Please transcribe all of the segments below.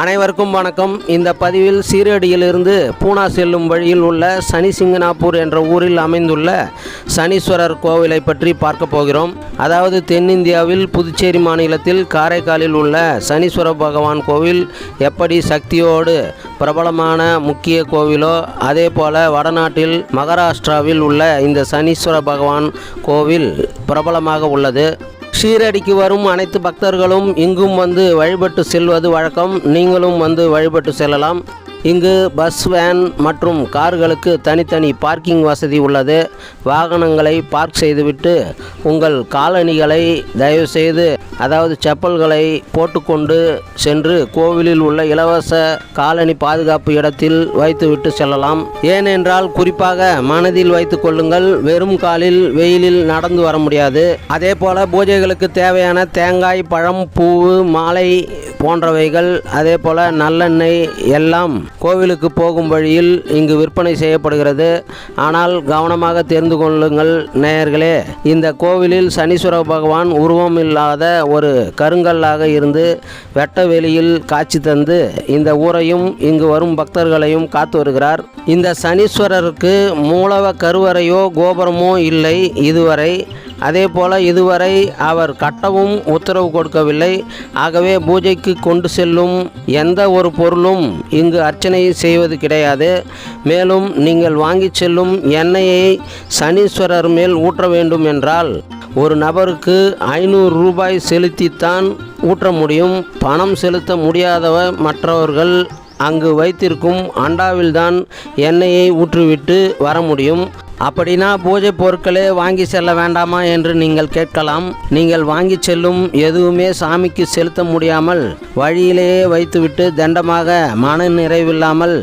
அனைவருக்கும் வணக்கம். இந்த பதிவில் சீரடியிலிருந்து பூனா செல்லும் வழியில் உள்ள சனி சிங்கனாப்பூர் என்ற ஊரில் அமைந்துள்ள சனீஸ்வரர் கோவிலை பற்றி பார்க்க போகிறோம். அதாவது தென்னிந்தியாவில் புதுச்சேரி மாநிலத்தில் காரைக்காலில் உள்ள சனீஸ்வர பகவான் கோவில் எப்படி சக்தியோடு பிரபலமான முக்கிய கோவிலோ அதே போல வடநாட்டில் மகாராஷ்டிராவில் உள்ள இந்த சனீஸ்வர பகவான் கோவில் பிரபலமாக உள்ளது. ஷீரடிக்கு வரும் அனைத்து பக்தர்களும் இங்கும் வந்து வழிபட்டு செல்வது வழக்கம். நீங்களும் வந்து வழிபட்டு செல்லலாம். இங்கு பஸ் வேன் மற்றும் கார்களுக்கு தனித்தனி பார்க்கிங் வசதி உள்ளது. வாகனங்களை பார்க் செய்துவிட்டு உங்கள் காலணிகளை தயவுசெய்து அதாவது செப்பல்களை போட்டுக்கொண்டு சென்று கோவிலில் உள்ள இலவச காலணி பாதுகாப்பு இடத்தில் வைத்துவிட்டு செல்லலாம். ஏனென்றால் குறிப்பாக மனதில் வைத்து கொள்ளுங்கள் வெறும் காலில் வெயிலில் நடந்து வர முடியாது. அதே போல பூஜைகளுக்கு தேவையான தேங்காய் பழம் பூவு மாலை போன்றவைகள் அதே போல நல்லெண்ணெய் எல்லாம் கோவிலுக்கு போகும் வழியில் இங்கு விற்பனை செய்யப்படுகிறது. ஆனால் கவனமாக தெரிந்து கொள்ளுங்கள் நேயர்களே இந்த கோவிலில் சனீஸ்வர பகவான் உருவம் இல்லாத ஒரு கருங்கல்லாக இருந்து வெட்ட வெளியில் காட்சி தந்து இந்த ஊரையும் இங்கு வரும் பக்தர்களையும் காத்து வருகிறார். இந்த சனீஸ்வரருக்கு மூலவ கருவறையோ கோபுரமோ இல்லை. இதுவரை அதே போல் இதுவரை அவர் கட்டவும் உத்தரவு கொடுக்கவில்லை. ஆகவே பூஜைக்கு கொண்டு செல்லும் எந்த ஒரு பொருளும் இங்கு அர்ச்சனை செய்வது கிடையாது. மேலும் நீங்கள் வாங்கிச் செல்லும் எண்ணெயை சனீஸ்வரர் மேல் ஊற்ற வேண்டும் என்றால் ஒரு நபருக்கு ஐநூறு ரூபாய் செலுத்தித்தான் ஊற்ற முடியும். பணம் செலுத்த முடியாதவ மற்றவர்கள் அங்கு வைத்திருக்கும் அண்டாவில்தான் எண்ணெயை ஊற்றிவிட்டு வர முடியும். அப்படின்னா பூஜை பொருட்களே வாங்கி செல்ல வேண்டாமா என்று நீங்கள் கேட்கலாம். நீங்கள் வாங்கி செல்லும் எதுவுமே சாமிக்கு செலுத்த முடியாமல் வழியிலேயே வைத்துவிட்டு தண்டமாக மன நிறைவில்லாமல்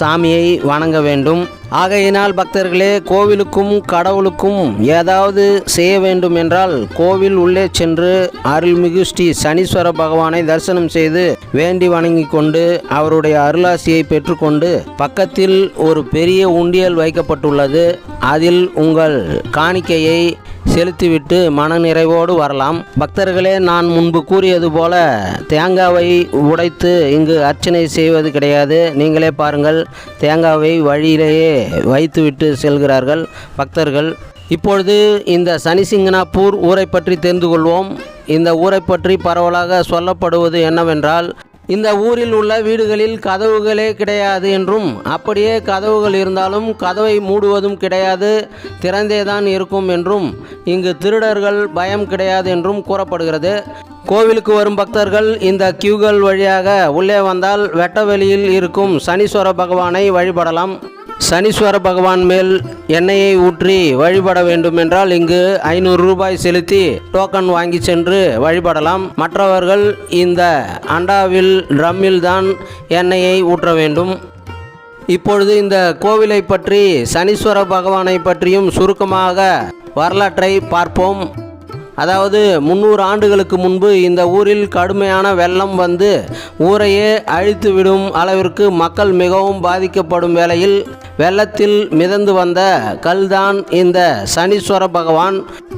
சாமியை வணங்க வேண்டும். ஆகையினால் பக்தர்களே கோவிலுக்கும் கடவுளுக்கும் ஏதாவது செய்ய வேண்டும் என்றால் கோவில் உள்ளே சென்று அருள்மிகு ஸ்ரீ சனீஸ்வர பகவானை தரிசனம் செய்து வேண்டி வணங்கி கொண்டு அவருடைய அருளாசியை பெற்றுக்கொண்டு பக்கத்தில் ஒரு பெரிய உண்டியல் வைக்கப்பட்டுள்ளது. அதில் உங்கள் காணிக்கையை செலுத்திவிட்டு மனநிறைவோடு வரலாம். பக்தர்களே நான் முன்பு கூறியது போல தேங்காவை உடைத்து இங்கு அர்ச்சனை செய்வது கிடையாது. நீங்களே பாருங்கள் தேங்காவை வழியிலேயே வைத்துவிட்டு செல்கிறார்கள் பக்தர்கள். இப்பொழுது இந்த சனிசிங்கனாப்பூர் ஊரை பற்றி தெரிந்து கொள்வோம். இந்த ஊரை பற்றி பரவலாக சொல்லப்படுவது என்னவென்றால் இந்த ஊரில் உள்ள வீடுகளில் கதவுகளே கிடையாது என்றும் அப்படியே கதவுகள் இருந்தாலும் கதவை மூடுவதும் கிடையாது திறந்தேதான் இருக்கும் என்றும் இங்கு திருடர்கள் பயம் கிடையாது என்றும் கூறப்படுகிறது. கோவிலுக்கு வரும் பக்தர்கள் இந்த கியூகள் வழியாக உள்ளே வந்தால் வெட்டவெளியில் இருக்கும் சனீஸ்வர பகவானை வழிபடலாம். சனீஸ்வர பகவான் மேல் எண்ணெயை ஊற்றி வழிபட வேண்டும் என்றால் இங்கு ஐநூறு ரூபாய் செலுத்தி டோக்கன் வாங்கி சென்று வழிபடலாம். மற்றவர்கள் இந்த அண்டாவில் ட்ரம்மில் தான் எண்ணெயை ஊற்ற வேண்டும். இப்பொழுது இந்த கோவிலை பற்றி சனீஸ்வர பகவானை பற்றியும் சுருக்கமாக வரலாற்றை பார்ப்போம். அதாவது முந்நூறு ஆண்டுகளுக்கு முன்பு இந்த ஊரில் கடுமையான வெள்ளம் வந்து ஊரையே அழித்து விடும் அளவிற்கு மக்கள் மிகவும் பாதிக்கப்படும் வேளையில் வெள்ளத்தில் மிதந்து வந்த கல்தான் இந்த சனீஸ்வர பகவான்.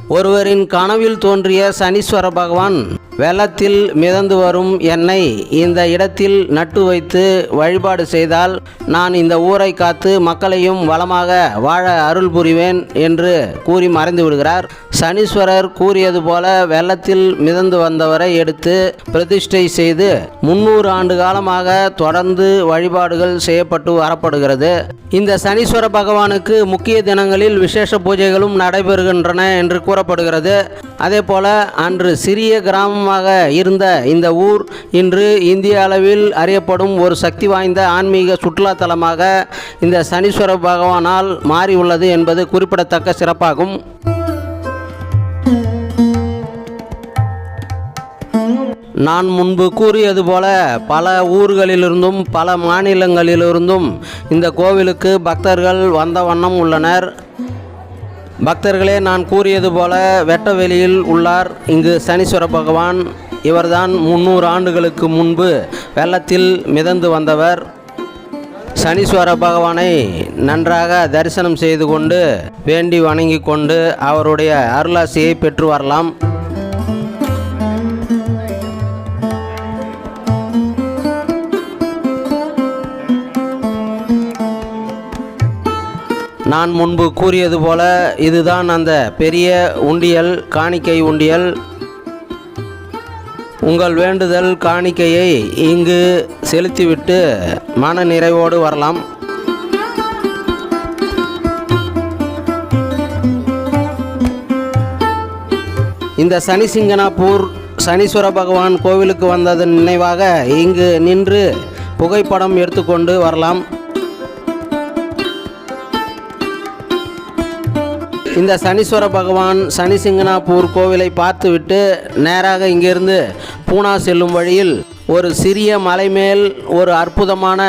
ஒருவரின் கனவில் தோன்றிய சனீஸ்வர பகவான் வெள்ளத்தில் மிதந்து வரும் என்னை இந்த இடத்தில் நட்டு வைத்து வழிபாடு செய்தால் நான் இந்த ஊரை காத்து மக்களையும் வளமாக வாழ அருள் புரிவேன் என்று கூறி மறைந்து விடுகிறார். சனீஸ்வரர் கூறியது போல வெள்ளத்தில் மிதந்து வந்தவரை எடுத்து பிரதிஷ்டை செய்து முன்னூறு ஆண்டு காலமாக தொடர்ந்து வழிபாடுகள் செய்யப்பட்டு வரப்படுகிறது. இந்த சனீஸ்வர பகவானுக்கு முக்கிய தினங்களில் விசேஷ பூஜைகளும் நடைபெறுகின்றன என்று கூறப்படுகிறது. அதே போல் அன்று சிறிய கிராமமாக இருந்த இந்த ஊர் இன்று இந்திய அளவில் அறியப்படும் ஒரு சக்தி வாய்ந்த ஆன்மீக சுற்றுலா தலமாக இந்த சனீஸ்வர பகவானால் மாறியுள்ளது என்பது குறிப்பிடத்தக்க சிறப்பாகும். நான் முன்பு கூறியது போல பல ஊர்களிலிருந்தும் பல மாநிலங்களிலிருந்தும் இந்த கோவிலுக்கு பக்தர்கள் வந்த வண்ணம் உள்ளனர். பக்தர்களே நான் கூறியது போல வெட்டவெளியில் உள்ளார். இங்கு சனீஸ்வர பகவான் இவர்தான் முந்நூறு ஆண்டுகளுக்கு முன்பு வெள்ளத்தில் மிதந்து வந்தவர். சனீஸ்வர பகவானை நன்றாக தரிசனம் செய்து கொண்டு வேண்டி வணங்கி கொண்டு அவருடைய அருளாசியை பெற்று வரலாம். நான் முன்பு கூறியது போல இதுதான் அந்த பெரிய உண்டியல் காணிக்கை உண்டியல். உங்கள் வேண்டுதல் காணிக்கையை இங்கு செலுத்திவிட்டு மன நிறைவோடு வரலாம். இந்த சனி சிங்கனாப்பூர் சனீஸ்வர பகவான் கோவிலுக்கு வந்ததன் நினைவாக இங்கு நின்று புகைப்படம் எடுத்துக்கொண்டு வரலாம். இந்த சனீஸ்வர பகவான் சனிசிங்கனாப்பூர் கோவிலை பார்த்துவிட்டு நேராக இங்கிருந்து பூனா செல்லும் வழியில் ஒரு சிறிய மலை மேல் ஒரு அற்புதமான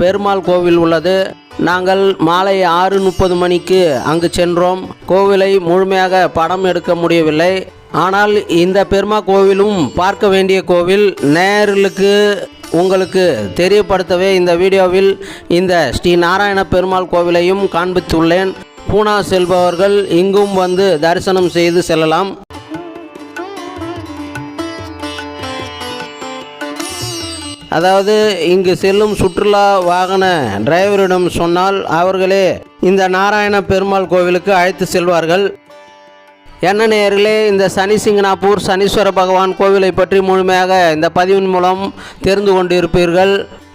பெருமாள் கோவில் உள்ளது. நாங்கள் மாலை ஆறு முப்பது மணிக்கு அங்கு சென்றோம். கோவிலை முழுமையாக படம் எடுக்க முடியவில்லை. ஆனால் இந்த பெருமா கோவிலும் பார்க்க வேண்டிய கோவில் நேர்களுக்கு உங்களுக்கு தெரியப்படுத்தவே இந்த வீடியோவில் இந்த ஸ்ரீ நாராயண பெருமாள் கோவிலையும் காண்பித்துள்ளேன். பூனா செல்பவர்கள் இங்கும் வந்து தரிசனம் செய்து செல்லலாம். அதாவது இங்கு செல்லும் சுற்றுலா வாகன டிரைவரிடம் சொன்னால் அவர்களே இந்த நாராயண பெருமாள் கோவிலுக்கு அழைத்து செல்வார்கள். என்ன நேயர்களே இந்த சனி சிங்கனாப்பூர் சனீஸ்வர பகவான் கோவிலை பற்றி முழுமையாக இந்த பதிவின் மூலம் தெரிந்து கொண்டிருப்பீர்கள்.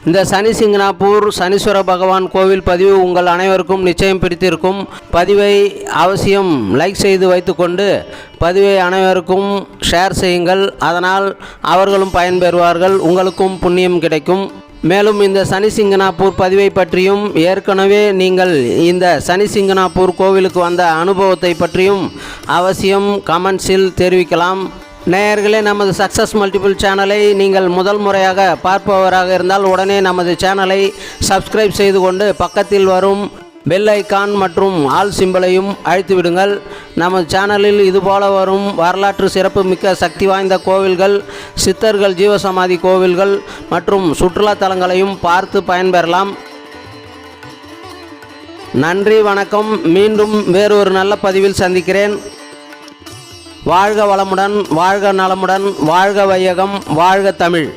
இந்த சனி சிங்கனாப்பூர் சனீஸ்வர பகவான் கோவில் பதிவு உங்கள் அனைவருக்கும் நிச்சயம் பிடித்திருக்கும். பதிவை அவசியம் லைக் செய்து வைத்துக்கொண்டு பதிவை அனைவருக்கும் ஷேர் செய்யுங்கள். அதனால் அவர்களும் பயன்பெறுவார்கள் உங்களுக்கும் புண்ணியம் கிடைக்கும். மேலும் இந்த சனி சிங்கனாப்பூர் பதிவை பற்றியும் ஏற்கனவே நீங்கள் இந்த சனி சிங்கனாப்பூர் கோவிலுக்கு வந்த அனுபவத்தை பற்றியும் அவசியம் கமெண்ட்ஸில் தெரிவிக்கலாம். நேயர்களே நமது சக்ஸஸ் மல்டிபிள் சேனலை நீங்கள் முதல் முறையாக பார்ப்பவராக இருந்தால் உடனே நமது சேனலை சப்ஸ்கிரைப் செய்து கொண்டு பக்கத்தில் வரும் பெல் ஐக்கான் மற்றும் ஆல் சிம்பலையும் அழைத்துவிடுங்கள் நமது சேனலில் இதுபோல வரும் வரலாற்று சிறப்பு மிக்க சக்தி வாய்ந்த கோவில்கள் சித்தர்கள் ஜீவசமாதி கோவில்கள் மற்றும் சுற்றுலா தலங்களையும் பார்த்து பயன்பெறலாம். நன்றி வணக்கம். மீண்டும் வேறொரு நல்ல பதிவில் சந்திக்கிறேன். வாழ்க வளமுடன் வாழ்க நலமுடன் வாழ்க வையகம் வாழ்க தமிழ்.